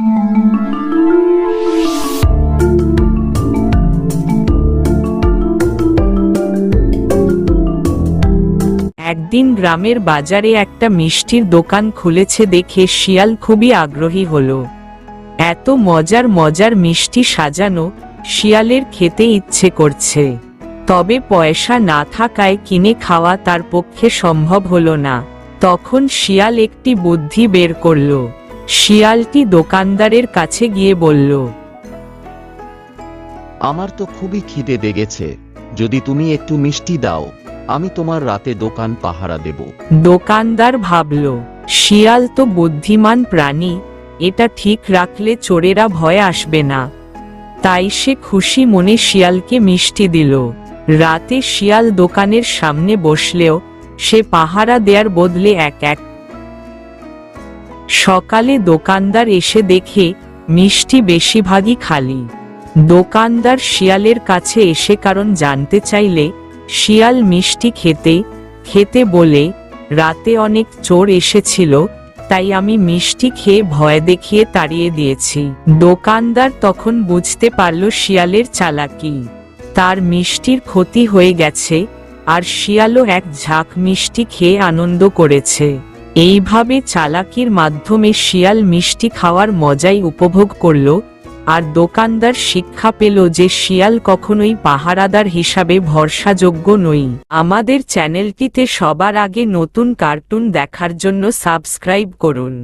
একদিন গ্রামের বাজারে একটা মিষ্টির দোকান খুলেছে দেখে শিয়াল খুবই আগ্রহী হলো। এত মজার মজার মিষ্টি সাজানো শিয়ালের খেতে ইচ্ছে করছে। তবে পয়সা না থাকায় কিনে খাওয়া তার পক্ষে সম্ভব হলো না। তখন শিয়াল একটি বুদ্ধি বের করল। শিয়ালটি দোকানদারের কাছে গিয়ে বলল আমার তো খুবই খিদে লেগেছে। যদি তুমি একটু মিষ্টি দাও আমি তোমার রাতে দোকান পাহারা দেব। দোকানদার ভাবল শিয়াল তো বুদ্ধিমান প্রাণী এটা ঠিক রাখলে চোরেরা ভয় আসবে না। তাই সে খুশি মনে শিয়ালকে মিষ্টি দিল। রাতে শিয়াল দোকানের সামনে বসলেও সে পাহারা দেয়ার বদলে এক এক সকালে দোকানদার এসে দেখে, মিষ্টি বেশিরভাগই খালি। দোকানদার শিয়ালের কাছে এসে কারণ জানতে চাইলে, শিয়াল মিষ্টি খেতে খেতে বলে, রাতে অনেক চোর এসেছিল, তাই আমি মিষ্টি খেয়ে ভয় দেখিয়ে তাড়িয়ে দিয়েছি। দোকানদার তখন বুঝতে পারল শিয়ালের চালাকি। তার মিষ্টির ক্ষতি হয়ে গেছে, আর শিয়ালও এক ঝাঁক মিষ্টি খেয়ে আনন্দ করেছে। এইভাবে চালাকির মাধ্যমে শিয়াল মিষ্টি খাওয়ার মজাই উপভোগ করল, আর দোকানদার শিক্ষা পেল যে শিয়াল কখনোই পাহারাদার হিসাবে ভরসাযোগ্য নই। আমাদের চ্যানেলটিতে সবার আগে নতুন কার্টুন দেখার জন্য সাবস্ক্রাইব করুন।